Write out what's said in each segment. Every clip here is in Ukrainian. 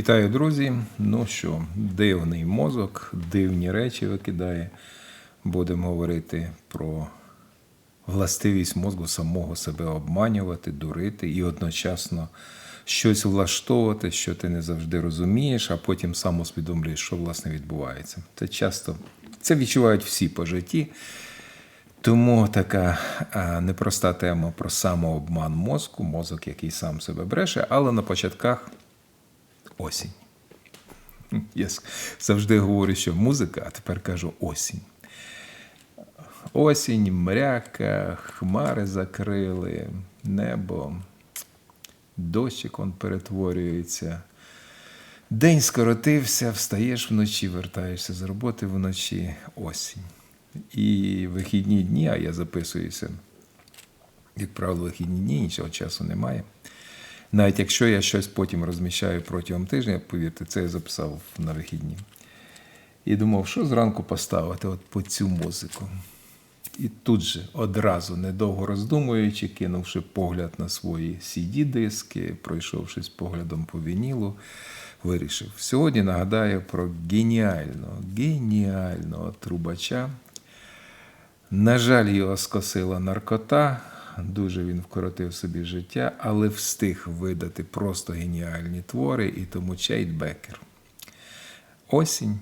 Вітаю, друзі. Ну що, дивний мозок, дивні речі викидає. Будемо говорити про властивість мозку самого себе обманювати, дурити і одночасно щось влаштовувати, що ти не завжди розумієш, а потім сам усвідомлюєш, що власне відбувається. Це часто це відчувають всі по житті. Тому така непроста тема про самообман мозку, мозок, який сам себе бреше, але на початках осінь. Я завжди говорю, що музика, а тепер кажу осінь. Осінь, мряка, хмари закрили, небо, дощик он перетворюється. День скоротився, встаєш вночі, вертаєшся з роботи вночі, осінь. І вихідні дні, а я записуюся, як правило, вихідні дні, нічого часу немає. Навіть якщо я щось потім розміщаю протягом тижня, повірте, це я записав на вихідні. І думав, що зранку поставити от по цю музику. І тут же одразу, недовго роздумуючи, кинувши погляд на свої CD-диски, пройшовшись поглядом по вінілу, вирішив. Сьогодні нагадаю про геніального, геніального трубача. На жаль, його скосила наркота, дуже він вкоротив собі життя, але встиг видати просто геніальні твори, і тому Чейт Бекер. Осінь,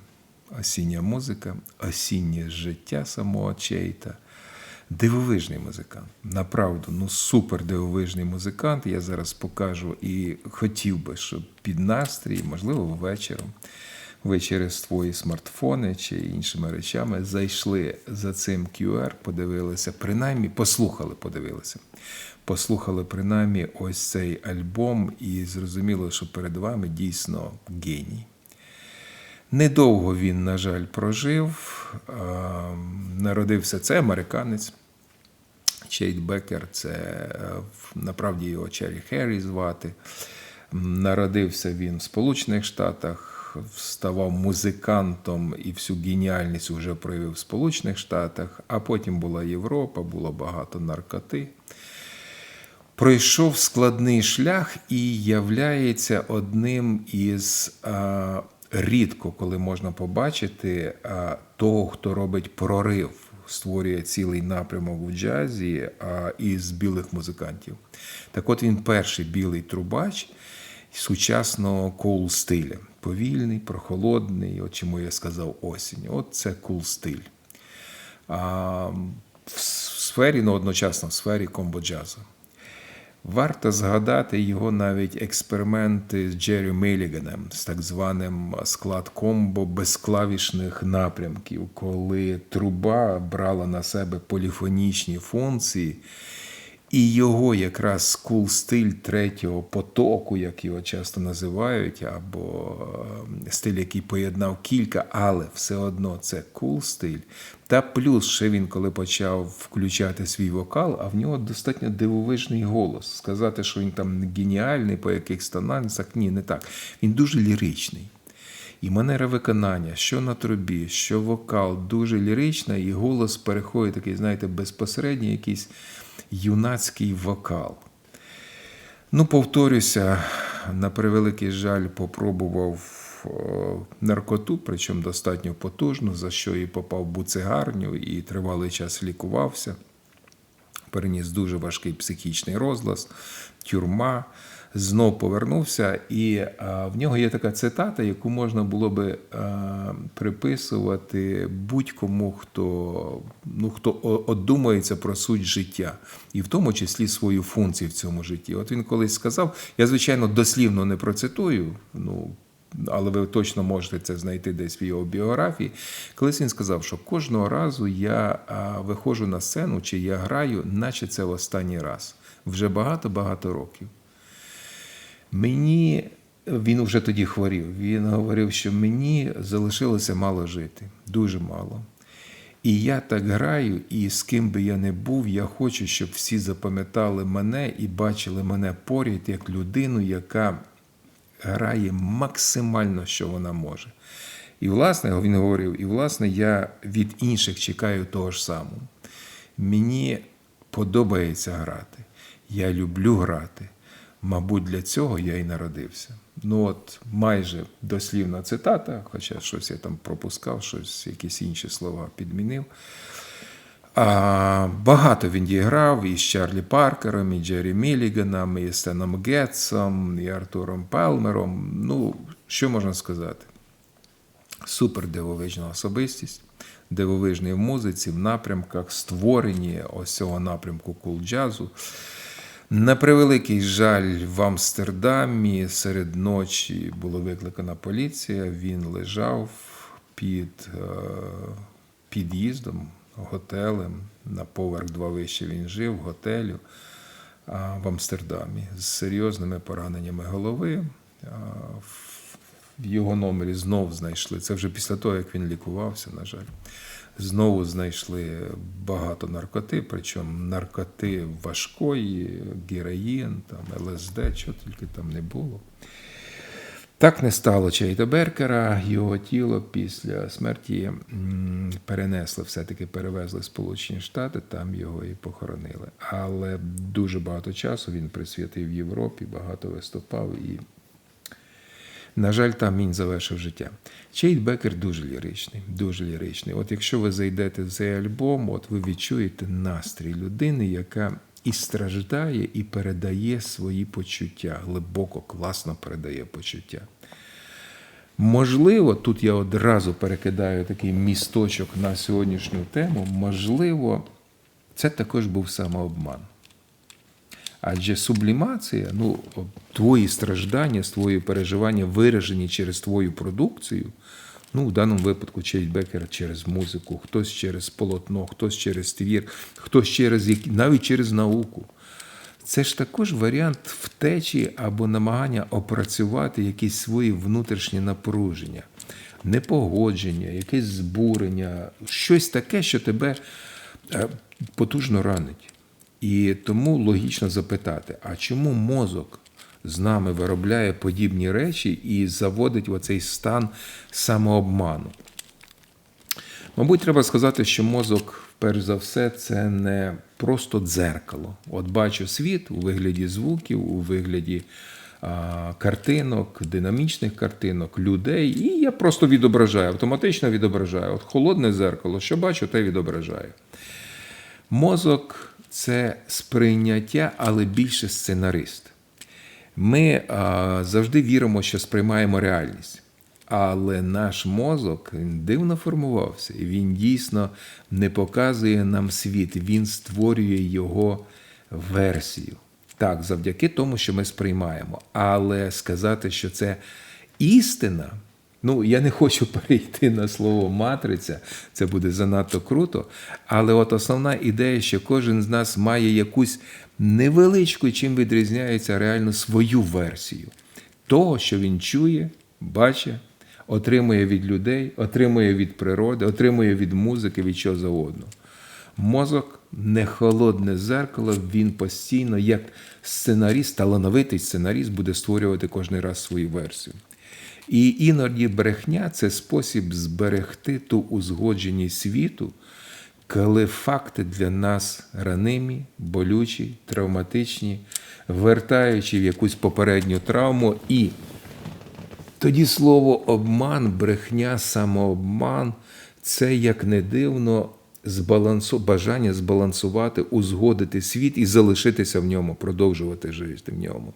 осіння музика, осіннє життя самого Чейта. Дивовижний музикант. Направду, ну супер дивовижний музикант. Я зараз покажу і хотів би, щоб під настрій, можливо, вечором, ви через твої смартфони чи іншими речами зайшли за цим QR, подивилися, принаймні, послухали, подивилися. Послухали принаймні ось цей альбом, і зрозуміло, що перед вами дійсно геній. Недовго він, на жаль, прожив. Народився це американець. Чейт Бекер, це е, направді його Черрі Херрі звати. Народився він в Сполучених Штатах, ставав музикантом і всю геніальність вже проявив в Сполучених Штатах, а потім була Європа, було багато наркоти пройшов складний шлях і являється одним із а, рідко, коли можна побачити а, того, хто робить прорив, створює цілий напрямок в джазі а, із білих музикантів. Так от він перший білий трубач сучасного коул стиля. Повільний, прохолодний, от чому я сказав осінь. От це кул стиль. А, в сфері, ну одночасно в сфері комбо-джазу. Варто згадати його навіть експерименти з Джері Меліганом з так званим склад комбо безклавішних напрямків, коли труба брала на себе поліфонічні функції, і його якраз скул стиль третього потоку, як його часто називають, або е, стиль, який поєднав кілька, але все одно це кул стиль. Та плюс ще він, коли почав включати свій вокал, а в нього достатньо дивовижний голос. Сказати, що він там геніальний по якихось тональностях, ні, не так. Він дуже ліричний. І манера виконання, що на трубі, що вокал, дуже лірична, і голос переходить такий, знаєте, безпосередній якийсь юнацький вокал. Ну, повторюся, на превеликий жаль, попробував е, наркоту, причому достатньо потужну, за що і попав в буцегарню і тривалий час лікувався. переніс дуже важкий психічний розлас, тюрма. Знов повернувся, і в нього є така цитата, яку можна було би приписувати будь-кому, хто, ну, хто одумається про суть життя, і в тому числі свою функцію в цьому житті. От він колись сказав: я, звичайно, дослівно не процитую, ну, але ви точно можете це знайти десь в його біографії. Колись він сказав, що кожного разу я виходжу на сцену чи я граю, наче це в останній раз. Вже багато-багато років. Мені він вже тоді хворів. Він говорив, що мені залишилося мало жити, дуже мало. І я так граю, і з ким би я не був, я хочу, щоб всі запам'ятали мене і бачили мене поряд як людину, яка грає максимально, що вона може. І, власне, він говорив, і власне я від інших чекаю того ж самого. Мені подобається грати. Я люблю грати. Мабуть, для цього я і народився. Ну, от майже дослівна цитата, хоча щось я там пропускав, щось, якісь інші слова підмінив. А, багато він діграв і з Чарлі Паркером, і Джері Міліганом, і Стеном Гетсом, і Артуром Пелмером. Ну, що можна сказати? Супер дивовижна особистість, дивовижний в музиці, в напрямках, створенні ось цього напрямку кул-джазу. На превеликий жаль, в Амстердамі серед ночі була викликана поліція. Він лежав під е, під'їздом, готелем. На поверх два вище він жив, готелю в Амстердамі з серйозними пораненнями голови. В- його номері знов знайшли. Це вже після того, як він лікувався, на жаль. Знову знайшли багато наркоти, причому наркоти важкої, героїн, там, ЛСД, що тільки там не було. Так не стало Чейда Беркера. Його тіло після смерті перенесли, все-таки перевезли Сполучені Штати, там його і похоронили. Але дуже багато часу він присвятив Європі, багато виступав і на жаль, там він завершив життя. Чейд Бекер дуже ліричний, дуже ліричний. От якщо ви зайдете в цей альбом, от ви відчуєте настрій людини, яка і страждає, і передає свої почуття. Глибоко, класно передає почуття. Можливо, тут я одразу перекидаю такий місточок на сьогоднішню тему. Можливо, це також був самообман. Адже сублімація, ну, твої страждання, твої переживання виражені через твою продукцію. Ну, в даному випадку Чейд Бекер через музику, хтось через полотно, хтось через твір, хтось через навіть через науку. Це ж також варіант втечі або намагання опрацювати якісь свої внутрішні напруження, непогодження, якесь збурення, щось таке, що тебе е, потужно ранить. І тому логічно запитати: а чому мозок з нами виробляє подібні речі і заводить в оцей стан самообману? Мабуть, треба сказати, що мозок, перш за все, це не просто дзеркало. От бачу світ у вигляді звуків, у вигляді а, картинок, динамічних картинок, людей, і я просто відображаю, автоматично відображаю. От холодне зеркало, що бачу, те відображаю. Мозок це сприйняття, але більше сценарист. Ми а, завжди віримо, що сприймаємо реальність. Але наш мозок дивно формувався, і він дійсно не показує нам світ, він створює його версію. Так, завдяки тому, що ми сприймаємо. Але сказати, що це істина, ну я не хочу перейти на слово матриця, це буде занадто круто. Але от основна ідея, що кожен з нас має якусь невеличку, чим відрізняється реально свою версію того, що він чує, бачить, отримує від людей, отримує від природи, отримує від музики, від чого завгодно. Мозок не холодне зеркало, він постійно, як сценаріст, талановитий сценаріст, буде створювати кожен раз свою версію. І іноді брехня це спосіб зберегти ту узгодженість світу, коли факти для нас ранимі, болючі, травматичні, вертаючи в якусь попередню травму і тоді слово обман, брехня, самообман це, як не дивно, збалансу, бажання збалансувати, узгодити світ і залишитися в ньому, продовжувати жити в ньому.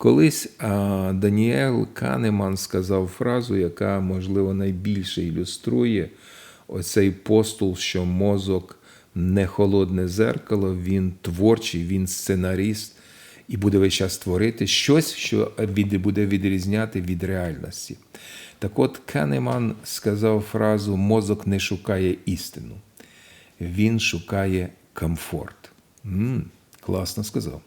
Колись Даніел Канеман сказав фразу, яка, можливо, найбільше ілюструє оцей постул, що мозок не холодне зеркало, він творчий, він сценаріст і буде весь час творити щось, що буде відрізняти від реальності. Так от Канеман сказав фразу Мозок не шукає істину, він шукає комфорт. м класно сказав.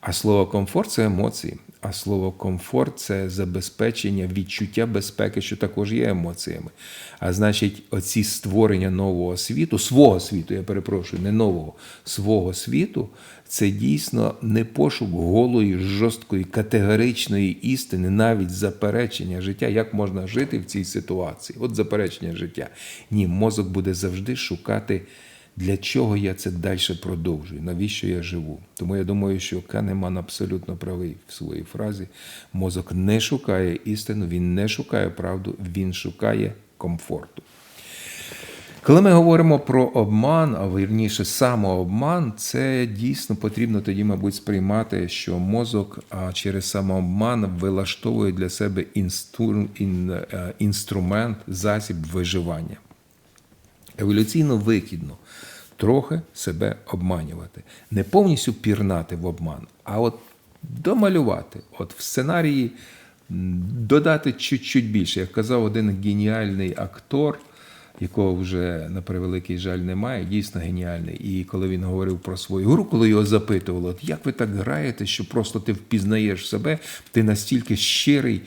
А слово комфорт це емоції. А слово комфорт це забезпечення відчуття безпеки, що також є емоціями. А значить, оці створення нового світу, свого світу, я перепрошую, не нового, свого світу, це дійсно не пошук голої, жорсткої, категоричної істини, навіть заперечення життя. Як можна жити в цій ситуації? От заперечення життя. Ні, мозок буде завжди шукати. Для чого я це далі продовжую? Навіщо я живу? Тому я думаю, що Канеман абсолютно правий в своїй фразі. Мозок не шукає істину, він не шукає правду, він шукає комфорту. Коли ми говоримо про обман, а вірніше самообман, це дійсно потрібно тоді, мабуть, сприймати, що мозок через самообман вилаштовує для себе е, інструмент, засіб виживання. Еволюційно викидно трохи себе обманювати, не повністю пірнати в обман, а от домалювати. От в сценарії додати чуть-чуть більше. Як казав один геніальний актор, якого вже на превеликий жаль немає, дійсно геніальний. І коли він говорив про свою гру, коли його запитували, от як ви так граєте, що просто ти впізнаєш себе, ти настільки щирий.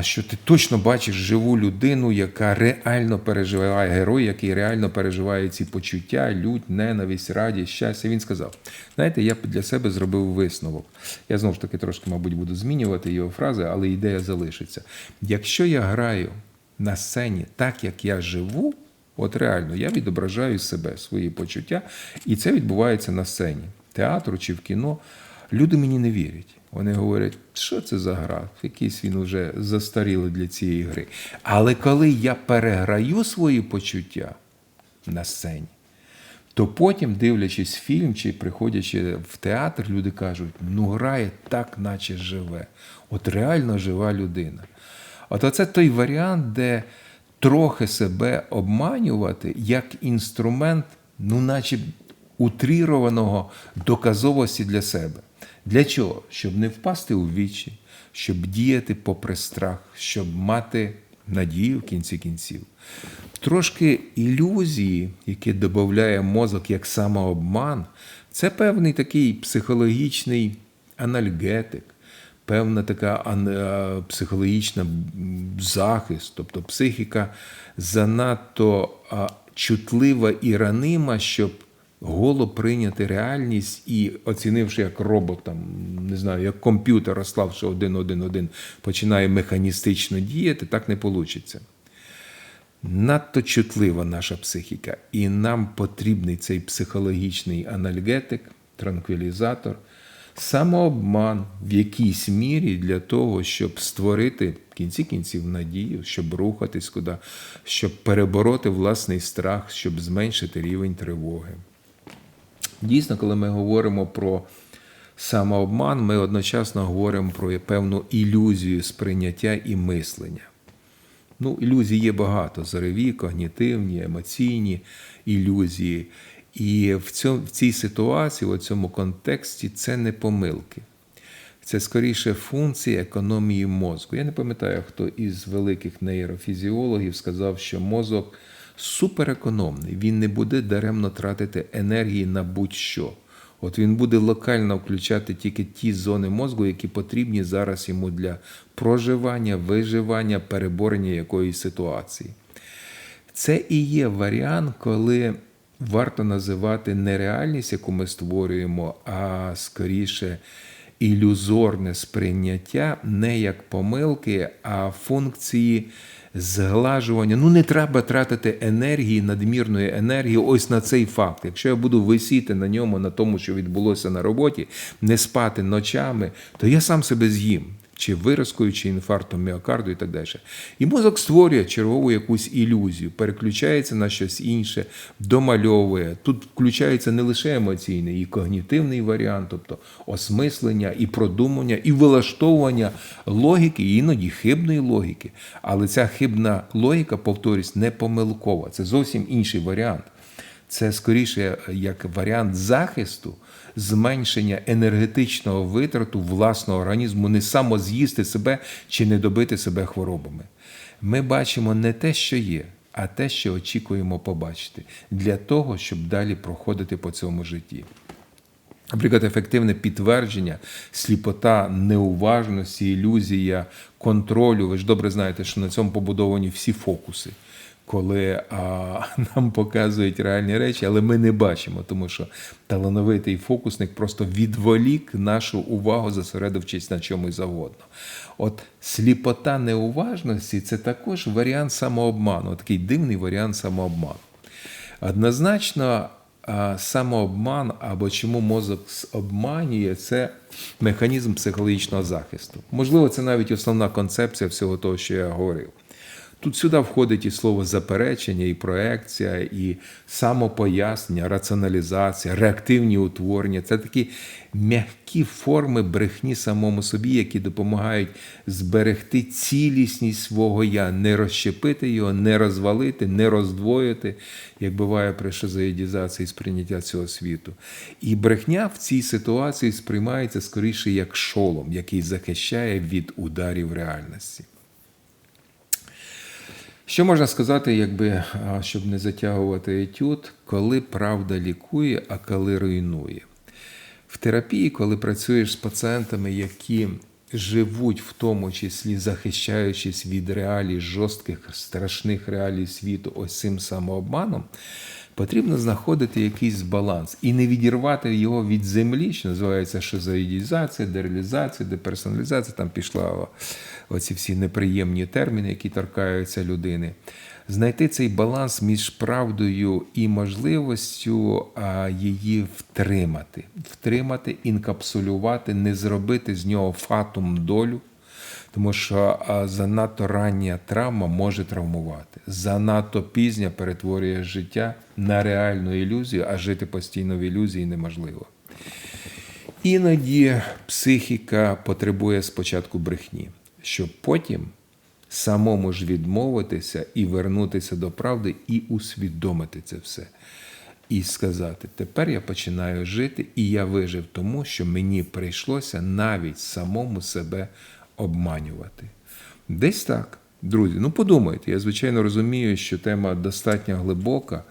Що ти точно бачиш живу людину, яка реально переживає герой, який реально переживає ці почуття, лють, ненависть, радість, щастя. Він сказав: знаєте, я для себе зробив висновок. Я знову ж таки трошки, мабуть, буду змінювати його фрази, але ідея залишиться. Якщо я граю на сцені так, як я живу, от реально я відображаю себе, свої почуття, і це відбувається на сцені, театру чи в кіно. Люди мені не вірять. Вони говорять, що це за гра? Якийсь він уже застарілий для цієї гри. Але коли я переграю свої почуття на сцені, то потім, дивлячись фільм чи приходячи в театр, люди кажуть, ну грає так, наче живе. От реально жива людина. От оце той варіант, де трохи себе обманювати як інструмент, ну, наче утрірованого доказовості для себе. Для чого? Щоб не впасти у вічі, щоб діяти попри страх, щоб мати надію в кінці кінців. Трошки ілюзії, які додає мозок як самообман, це певний такий психологічний анальгетик, певна така е, психологічна захист, тобто психіка занадто чутлива і ранима, щоб голо прийняти реальність і, оцінивши як робот, там, не знаю, як комп'ютер, розславши один, один, один, починає механістично діяти, так не вийде. Надто чутлива наша психіка, і нам потрібний цей психологічний анальгетик, транквілізатор, самообман в якійсь мірі для того, щоб створити в кінці кінців надію, щоб рухатись куди, щоб перебороти власний страх, щоб зменшити рівень тривоги. Дійсно, коли ми говоримо про самообман, ми одночасно говоримо про певну ілюзію сприйняття і мислення. Ну, ілюзій є багато: зорові, когнітивні, емоційні ілюзії. І в, цьому, в цій ситуації, в цьому контексті, це не помилки. Це скоріше функція економії мозку. Я не пам'ятаю, хто із великих нейрофізіологів сказав, що мозок суперекономний, він не буде даремно тратити енергії на будь-що. От він буде локально включати тільки ті зони мозку, які потрібні зараз йому для проживання, виживання, переборення якоїсь ситуації. Це і є варіант, коли варто називати не реальність, яку ми створюємо, а скоріше ілюзорне сприйняття не як помилки, а функції зглажування. Ну, не треба тратити енергії, надмірної енергії ось на цей факт. Якщо я буду висіти на ньому, на тому, що відбулося на роботі, не спати ночами, то я сам себе з'їм. Чи виразкою, чи інфарктом міокарду і так далі. І мозок створює чергову якусь ілюзію, переключається на щось інше, домальовує. Тут включається не лише емоційний, і когнітивний варіант, тобто осмислення, і продумання, і вилаштовування логіки, іноді хибної логіки. Але ця хибна логіка, повторюсь, не помилкова. Це зовсім інший варіант. Це скоріше як варіант захисту, зменшення енергетичного витрату власного організму, не самоз'їсти себе чи не добити себе хворобами. Ми бачимо не те, що є, а те, що очікуємо побачити, для того, щоб далі проходити по цьому житті. Наприклад, ефективне підтвердження, сліпота, неуважності, ілюзія контролю. Ви ж добре знаєте, що на цьому побудовані всі фокуси, коли а, нам показують реальні речі, але ми не бачимо, тому що талановитий фокусник просто відволік нашу увагу, зосередившись на чомусь завгодно. От сліпота неуважності це також варіант самообману, такий дивний варіант самообману. Однозначно, самообман або чому мозок обманює, це механізм психологічного захисту. Можливо, це навіть основна концепція всього того, що я говорив. Тут сюди входить і слово заперечення, і проекція, і самопояснення, раціоналізація, реактивні утворення. Це такі м'які форми брехні самому собі, які допомагають зберегти цілісність свого я, не розщепити його, не розвалити, не роздвоїти, як буває при шизоїдізації сприйняття цього світу. І брехня в цій ситуації сприймається скоріше як шолом, який захищає від ударів реальності. Що можна сказати, якби, щоб не затягувати етюд, коли правда лікує, а коли руйнує? В терапії, коли працюєш з пацієнтами, які живуть в тому числі захищаючись від реалій жорстких, страшних реалій світу, ось цим самообманом, потрібно знаходити якийсь баланс і не відірвати його від землі, що називається шизоїдізація, дереалізація, деперсоналізація. Там пішла оці всі неприємні терміни, які торкаються людини. Знайти цей баланс між правдою і можливістю її втримати, втримати, інкапсулювати, не зробити з нього фатум долю. Тому що занадто рання травма може травмувати. Занадто пізня перетворює життя на реальну ілюзію, а жити постійно в ілюзії неможливо. Іноді психіка потребує спочатку брехні, щоб потім самому ж відмовитися і вернутися до правди, і усвідомити це все. І сказати: тепер я починаю жити, і я вижив тому, що мені прийшлося навіть самому себе обманювати. Десь так, друзі. Ну подумайте, я звичайно розумію, що тема достатньо глибока.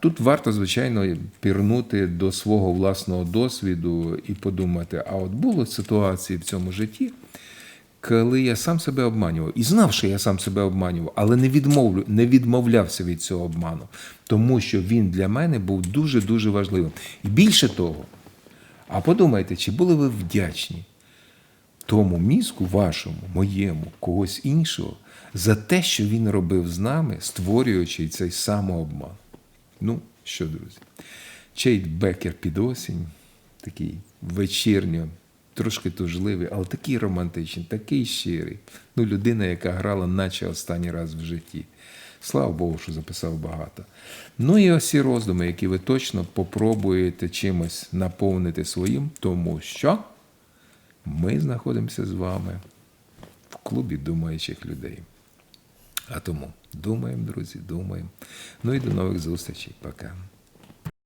Тут варто, звичайно, пірнути до свого власного досвіду і подумати: а от були ситуації в цьому житті, коли я сам себе обманював і знав, що я сам себе обманював, але не відмовлю, не відмовлявся від цього обману, тому що він для мене був дуже дуже важливим. І більше того, а подумайте, чи були ви вдячні тому мізку, вашому, моєму, когось іншого, за те, що він робив з нами, створюючи цей самообман. Ну що, друзі, Чейд Бекер під осінь, такий вечірньо, трошки тужливий, але такий романтичний, такий щирий. Ну, людина, яка грала, наче останній раз в житті. Слава Богу, що записав багато. Ну і ось ці роздуми, які ви точно попробуєте чимось наповнити своїм, тому що ми знаходимося з вами в клубі думаючих людей. А тому думаємо, друзі, думаємо. Ну і до нових зустрічей. Пока.